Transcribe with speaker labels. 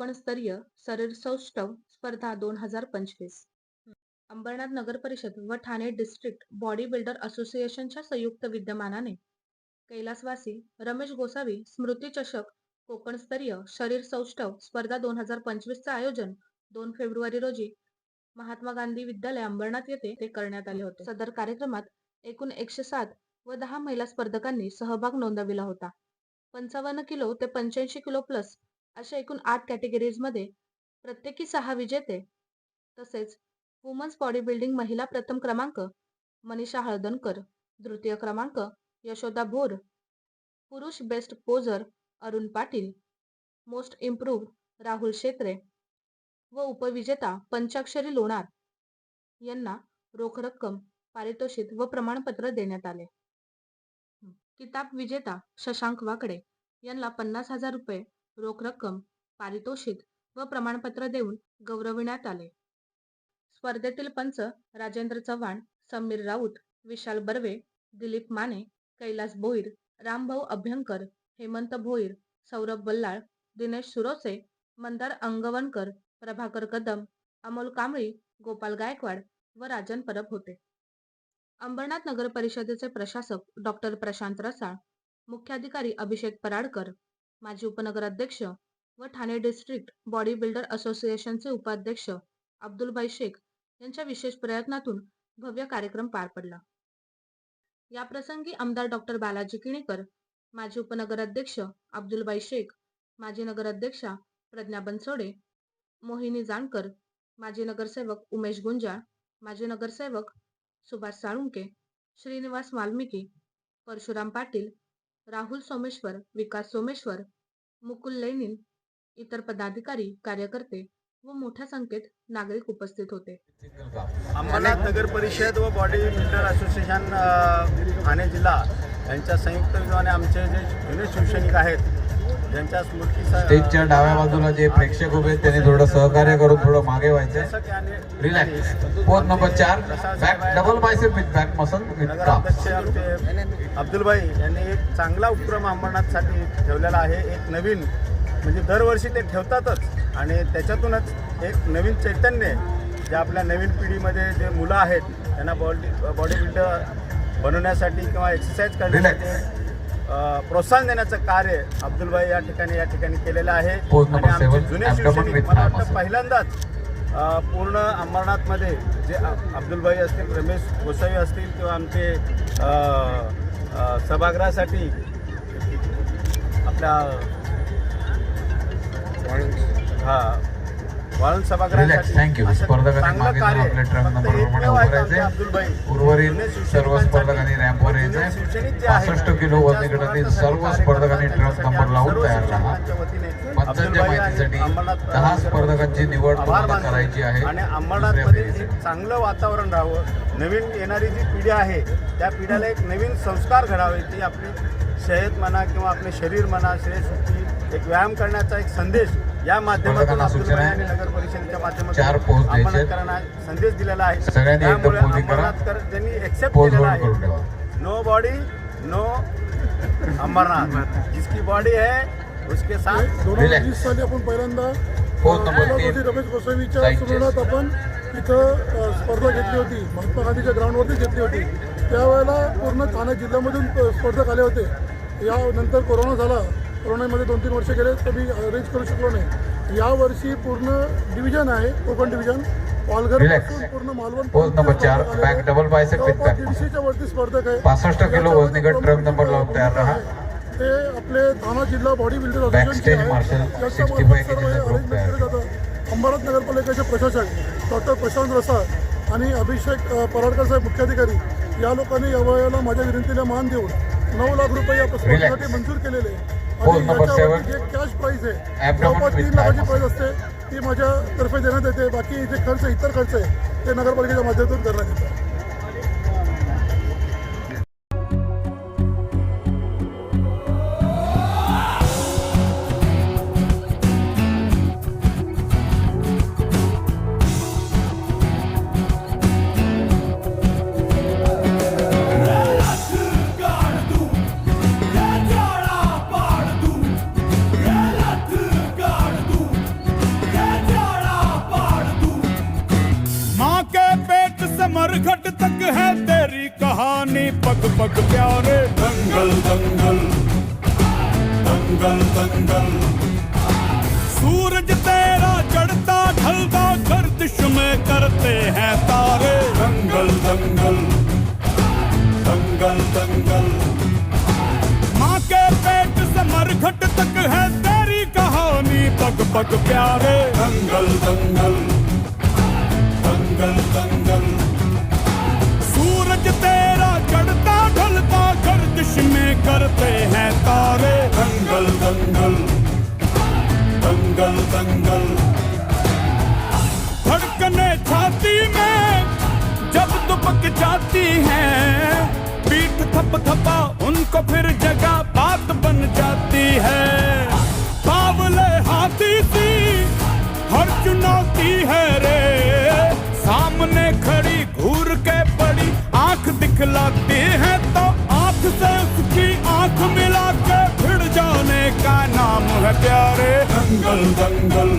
Speaker 1: कोकणस्तरीय शरीर सौष्ठव स्पर्धा दोन हजार पंचवीस. अंबरनाथ नगर परिषद व ठाणे डिस्ट्रिक्ट बॉडी बिल्डर असोसिएशनच्या संयुक्त विद्यमानाने कैलासवासी रमेश गोसावी स्मृती चषक कोकणस्तरीय शरीर सौष्ठव स्पर्धा दोन हजार पंचवीसचं आयोजन दोन फेब्रुवारी रोजी महात्मा गांधी विद्यालय अंबरनाथ येथे ते करण्यात आले होते. सदर कार्यक्रमात एकूण एकशे सात व दहा महिला स्पर्धकांनी सहभाग नोंदविला होता. पंचावन्न किलो ते पंच्याऐंशी किलो प्लस अशा एकूण आठ कॅटेगरीजमध्ये प्रत्येकी सहा विजेते तसेच वुमन्स बॉडी बिल्डिंग महिला प्रथम क्रमांक मनीषा हळदणकर तृतीय क्रमांक यशोदा भोर पुरुष best poser Arun Patil most improve Rahul Shetre व उपविजेता पंचाक्षरी लोणार यांना रोख रक्कम पारितोषिक व प्रमाणपत्र देण्यात आले. किताब विजेता शशांक वाकडे यांना पन्नास हजार रुपये रोख रक्कम पारितोषिक व प्रमाणपत्र देऊन गौरविण्यात आले. स्पर्धेतील पंच राजेंद्र चव्हाण समीर राऊत विशाल बर्वे दिलीप माने कैलास भोईर रामभाऊ अभ्यंकर हेमंत भोईर सौरभ बल्लाळ दिनेश सुरोसे मंदार अंगवणकर प्रभाकर कदम अमोल कांबळी गोपाल गायकवाड व राजन परब होते. अंबरनाथ नगर परिषदेचे प्रशासक डॉक्टर प्रशांत रसाळ मुख्याधिकारी अभिषेक पराडकर माजी उपनगराध्यक्ष व ठाणे डिस्ट्रिक्ट बॉडी बिल्डर असोसिएशनचे उपाध्यक्ष अब्दुलबाई शेख यांच्या विशेष प्रयत्नातून भव्य कार्यक्रम पार पडला. याप्रसंगी आमदार डॉक्टर बालाजी किणीकर माजी उपनगराध्यक्ष अब्दुलबाई शेख माजी नगराध्यक्षा प्रज्ञा बनसोडे मोहिनी जानकर माजी नगरसेवक उमेश गुंजाळ माजी नगरसेवक सुभाष साळुंके श्रीनिवास वाल्मिकी परशुराम पाटील राहुल सोमेश्वर विकास सोमेश्वर मुकुल लेनिन इतर पदाधिकारी कार्यकर्ते व मोठ्या संख्येत नागरिक उपस्थित होते.
Speaker 2: अंबरनाथ नगर परिषद व बॉडी बिल्डर असोसिएशन ठाणे जिल्हा यांच्या संयुक्त विद्वाने आमचे जे जुने शिवसैनिक आहेत
Speaker 3: स्टेजच्या डाव्या बाजूला जे प्रेक्षक उभे त्यांनी थोडं सहकार्य करून थोडं मागे व्हायचंय. रिलॅक्स पोस्ट नंबर चार. Back double biceps with back muscle with
Speaker 2: आमचे अब्दुलबाई यांनी एक चांगला उपक्रम अंबरनाथसाठी ठेवलेला आहे. एक नवीन म्हणजे दरवर्षी ते ठेवतातच. आणि त्याच्यातूनच एक नवीन चैतन्य जे आपल्या नवीन पिढीमध्ये जे मुलं आहेत त्यांना बॉडी बॉडी बिल्डर बनवण्यासाठी किंवा एक्सरसाइज करण्यासाठी प्रोत्साहन देण्याचं कार्य अब्दुलबाई या ठिकाणी या ठिकाणी केलेलं आहे आणि आमचे जुने शिवसैनिक मला वाटतं. पहिल्यांदाच पूर्ण अंबरनाथमध्ये जे अब्दुलबाई असतील रमेश गोसावी असतील किंवा आमचे सभागृहासाठी आपल्या हा वाळून सभागृहासाठी. असं
Speaker 3: स्पर्धकांनी आपले number
Speaker 2: एकमेव
Speaker 3: प्रमाणे. उर्वरित सर्व स्पर्धकांनी रॅम्पवर
Speaker 2: आहेत,
Speaker 3: 65 किलो वजनीगटातील सर्व स्पर्धकांनी. ट्रंक नंबर लावून तयार राहा. पंचांच्या माहितीसाठी दहा स्पर्धकांची निवड तुम्हाला. करायची आहे
Speaker 2: आणि अंबरनाथमध्ये. एक चांगलं वातावरण राहावं नवीन येणारी जी पिढी आहे त्या पिढ्याला एक नवीन संस्कार घडावे ती आपली शर्यत म्हणा किंवा आपले शरीर म्हणा श्रेयसुट्टी एक व्यायाम करण्याचा एक संदेश या माध्यमातून नगर परिषदेच्या माध्यमातून
Speaker 3: चार पोस्ट द्यायचे.
Speaker 2: अंबरनाथकरांना संदेश दिलेला आहे. त्यामुळे ज्यांनी एक्सेप्ट केलेला आहे. No body no Ambernath. जिसकी बॉडी है उसके साथ
Speaker 4: दोन. वीस साली आपण पहिल्यांदा रमेश गोसावीच्या. स्मरणात आपण अ, स्पर्धा घेतली होती. महात्मा गांधीच्या ग्राउंडवरती घेतली होती. त्यावेळेला पूर्ण ठाणे जिल्ह्यामधून स्पर्धक आले होते. यानंतर कोरोना झाला. कोरोनामध्ये दोन तीन वर्ष गेले तर मी अरेंज करू शकलो नाही. यावर्षी पूर्ण डिव्हिजन आहे कोकण डिव्हिजन पालघर पूर्ण मालवण
Speaker 3: नंबर चार back double biceps with back
Speaker 4: दीडशेच्या वरती स्पर्धक आहे.
Speaker 3: 65 किलो वजनीगट ट्रक नंबर लावून तयार राहा.
Speaker 4: ते आपले ठाणा जिल्हा बॉडी बिल्डर
Speaker 3: Backstage marshal 65 केजीचा group तयार.
Speaker 4: अंबरनाथ नगरपालिकेचे प्रशासक डॉक्टर प्रशांत रसाळ आणि अभिषेक पराडकर साहेब मुख्याधिकारी या लोकांनी या वयाला माझ्या विनंतीला मान देऊन नऊ लाख रुपये या स्पर्धेसाठी मंजूर केलेले. याच्यावरती
Speaker 3: seven.
Speaker 4: जे कॅश प्राईज आहे. जवळपास तीन लाखाची प्राईज असते. ती माझ्यातर्फे देण्यात येते. बाकी जे खर्च इतर खर्च आहे ते नगरपालिकेच्या माध्यमातून करण्यात येतात.
Speaker 5: मरघट तक है तेरी कहानी। पग पग प्यारे दंगल दंगल। दंगल दंगल। सूरज तेरा चढ़ता, ढलता, गर्दिश में करते हैं तारे। दंगल दंगल। दंगल दंगल। माँ के पेट से मरघट तक है तेरी कहानी। पग पग प्यारे दंगल दंगल। दंगल दंगल। गर्दिश में करते हैं तारे। தங்கள் தங்கள்